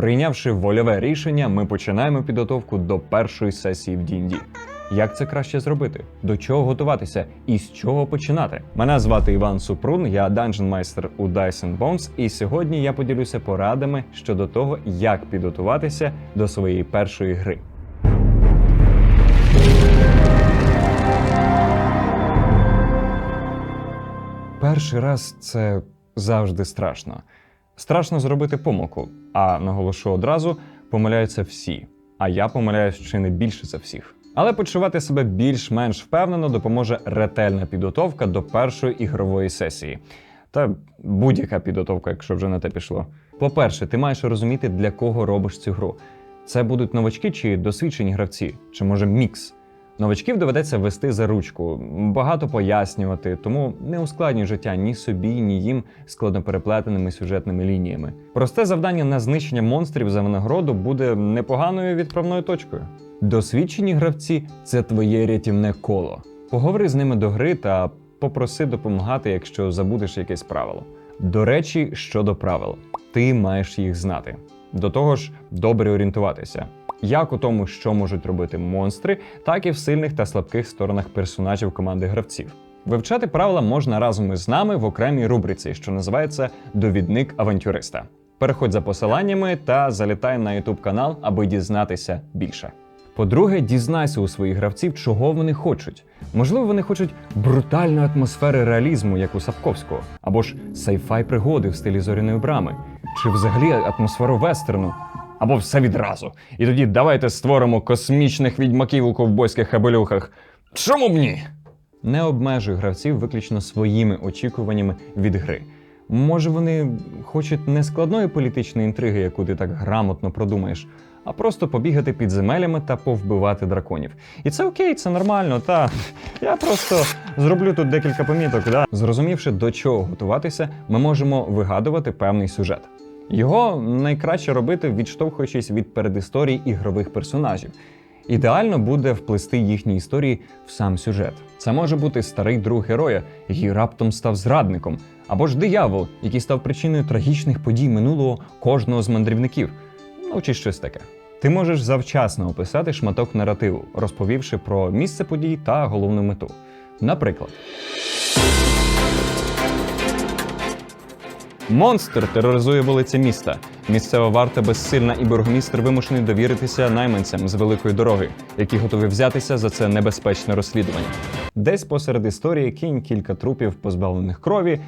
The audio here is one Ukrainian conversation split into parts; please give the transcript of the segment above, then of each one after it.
Прийнявши вольове рішення, ми починаємо підготовку до першої сесії в D&D. Як це краще зробити? До чого готуватися і з чого починати? Мене звати Іван Супрун, я данжен майстер у Dice Bones, і сьогодні я поділюся порадами щодо того, як підготуватися до своєї першої гри. Перший раз це завжди страшно. Страшно зробити помилку, а наголошу одразу, помиляються всі. А я помиляюсь чи не більше за всіх. Але почувати себе більш-менш впевнено допоможе ретельна підготовка до першої ігрової сесії. Та будь-яка підготовка, якщо вже на те пішло. По-перше, ти маєш розуміти, для кого робиш цю гру. Це будуть новачки чи досвідчені гравці, чи може мікс. Новачків доведеться вести за ручку, багато пояснювати, тому не ускладнюй життя ні собі, ні їм складнопереплетеними сюжетними лініями. Просте завдання на знищення монстрів за винагороду буде непоганою відправною точкою. Досвідчені гравці це твоє рятівне коло. Поговори з ними до гри та попроси допомагати, якщо забудеш якесь правило. До речі, щодо правил, ти маєш їх знати. До того ж, добре орієнтуватися. Як у тому, що можуть робити монстри, так і в сильних та слабких сторонах персонажів команди гравців. Вивчати правила можна разом із нами в окремій рубриці, що називається Довідник авантюриста. Переходь за посиланнями та залітай на YouTube канал, аби дізнатися більше. По-друге, дізнайся у своїх гравців, чого вони хочуть. Можливо, вони хочуть брутальної атмосфери реалізму, як у Сапковського, або ж сайфай пригоди в стилі зоряної брами, чи взагалі атмосферу вестерну, або все відразу. І тоді давайте створимо космічних відьмаків у ковбойських хабелюхах. Чому б ні? Не обмежуй гравців виключно своїми очікуваннями від гри. Може, вони хочуть не складної політичної інтриги, яку ти так грамотно продумаєш, а просто побігати під земелями та повбивати драконів. І це окей, це нормально. Та я просто зроблю тут декілька поміток. Да? Зрозумівши, до чого готуватися, ми можемо вигадувати певний сюжет. Його найкраще робити, відштовхуючись від передісторій ігрових персонажів. Ідеально буде вплести їхні історії в сам сюжет. Це може бути старий друг героя, який раптом став зрадником, або ж диявол, який став причиною трагічних подій минулого кожного з мандрівників. Ну чи щось таке. Ти можеш завчасно описати шматок наративу, розповівши про місце подій та головну мету. Наприклад. Монстр тероризує вулиці міста. Місцева варта безсильна і бургомістр вимушений довіритися найманцям з великої дороги, які готові взятися за це небезпечне розслідування. Десь посеред історії кинь кілька трупів, позбавлених крові,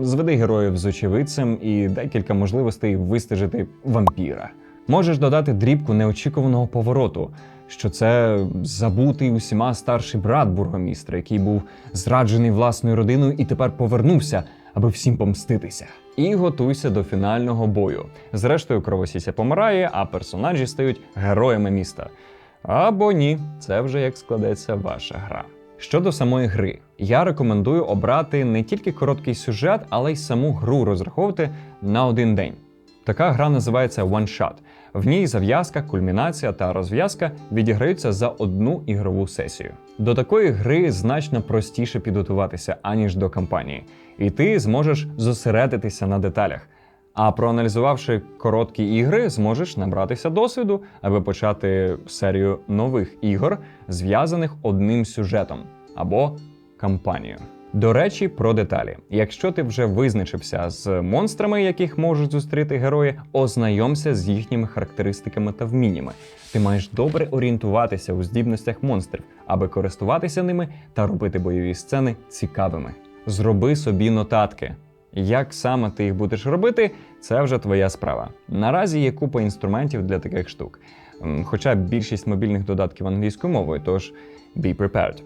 зведи героїв з очевидцем і дай кілька можливостей вистежити вампіра. Можеш додати дрібку неочікуваного повороту, що це забутий усіма старший брат бургомістра, який був зраджений власною родиною і тепер повернувся, аби всім помститися. І готуйся до фінального бою. Зрештою, кровосіся помирає, а персонажі стають героями міста. Або ні, це вже як складеться ваша гра. Щодо самої гри, я рекомендую обрати не тільки короткий сюжет, але й саму гру розраховувати на один день. Така гра називається One Shot. В ній зав'язка, кульмінація та розв'язка відіграються за одну ігрову сесію. До такої гри значно простіше підготуватися, аніж до кампанії, і ти зможеш зосередитися на деталях. А проаналізувавши короткі ігри, зможеш набратися досвіду, аби почати серію нових ігор, зв'язаних одним сюжетом або кампанією. До речі, про деталі. Якщо ти вже визначився з монстрами, яких можуть зустріти герої, ознайомся з їхніми характеристиками та вміннями. Ти маєш добре орієнтуватися у здібностях монстрів, аби користуватися ними та робити бойові сцени цікавими. Зроби собі нотатки. Як саме ти їх будеш робити, це вже твоя справа. Наразі є купа інструментів для таких штук, хоча більшість мобільних додатків англійською мовою, тож be prepared.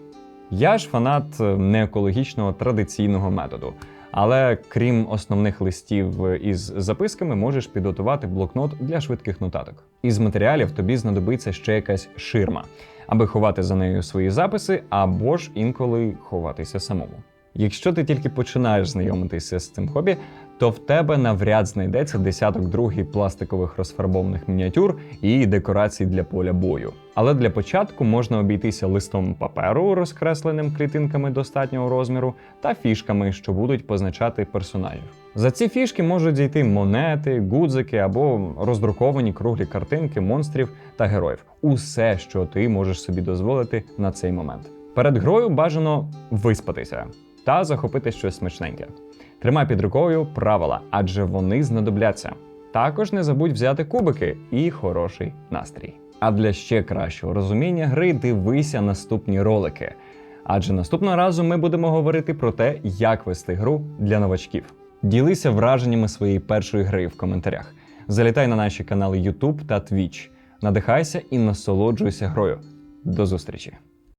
Я ж фанат е, неекологічного традиційного методу. Але крім основних листів із записками, можеш підготувати блокнот для швидких нотаток. Із матеріалів тобі знадобиться ще якась ширма, аби ховати за нею свої записи, або ж інколи ховатися самому. Якщо ти тільки починаєш знайомитися з цим хобі, то в тебе навряд знайдеться десяток другий пластикових розфарбованих мініатюр і декорацій для поля бою. Але для початку можна обійтися листом паперу, розкресленим клітинками достатнього розміру, та фішками, що будуть позначати персонажів. За ці фішки можуть зійти монети, гудзики або роздруковані круглі картинки монстрів та героїв. Усе, що ти можеш собі дозволити на цей момент. Перед грою бажано виспатися та захопити щось смачненьке. Тримай під рукою правила, адже вони знадобляться. Також не забудь взяти кубики і хороший настрій. А для ще кращого розуміння гри дивися наступні ролики. Адже наступного разу ми будемо говорити про те, як вести гру для новачків. Ділися враженнями своєї першої гри в коментарях. Залітай на наші канали YouTube та Twitch. Надихайся і насолоджуйся грою. До зустрічі!